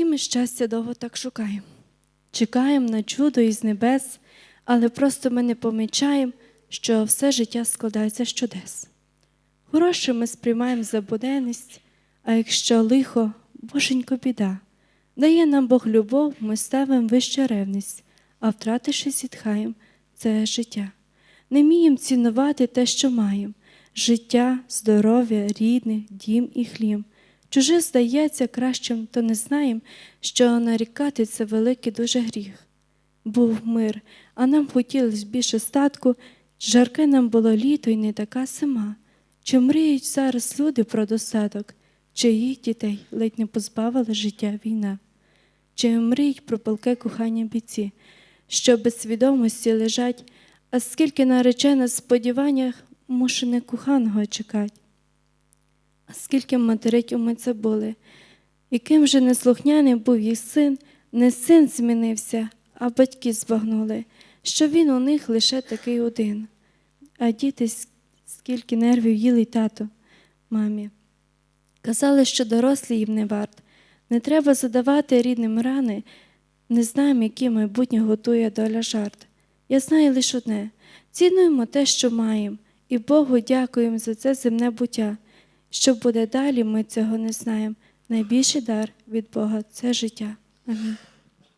Всі ми щастя довго так шукаємо. Чекаємо на чудо із небес, але просто ми не помічаємо, що все життя складається з чудес. Хороше ми сприймаємо за буденність, а якщо лихо, боженько біда. Дає нам Бог любов, ми ставимо вище ревність, а втративши, зітхаєм це життя. Не вміємо цінувати те, що маємо життя, здоров'я, рідних, дім і хлім. Чуже здається кращим, то не знаєм, що нарікати це великий дуже гріх. Був мир, а нам хотілось більше статку, жарке нам було літо і не така зима. Чи мріють зараз люди про достаток, чи їх дітей ледь не позбавила життя війна? Чи мріють про палке кохання бійці, що без свідомості лежать, а скільки наречена сподіваннях мушене коханого чекать? Скільки материть уми це були, яким же неслухняним був їх син, не син змінився, а батьки збагнули, що він у них лише такий один. А діти скільки нервів їли й тато, мамі. Казали, що дорослі їм не варт. Не треба задавати рідним рани, не знаємо, які майбутнє готує доля жарт. Я знаю лише одне: цінуємо те, що маємо, і Богу дякуємо за це земне буття. Що буде далі, ми цього не знаємо. Найбільший дар від Бога це життя. Амінь.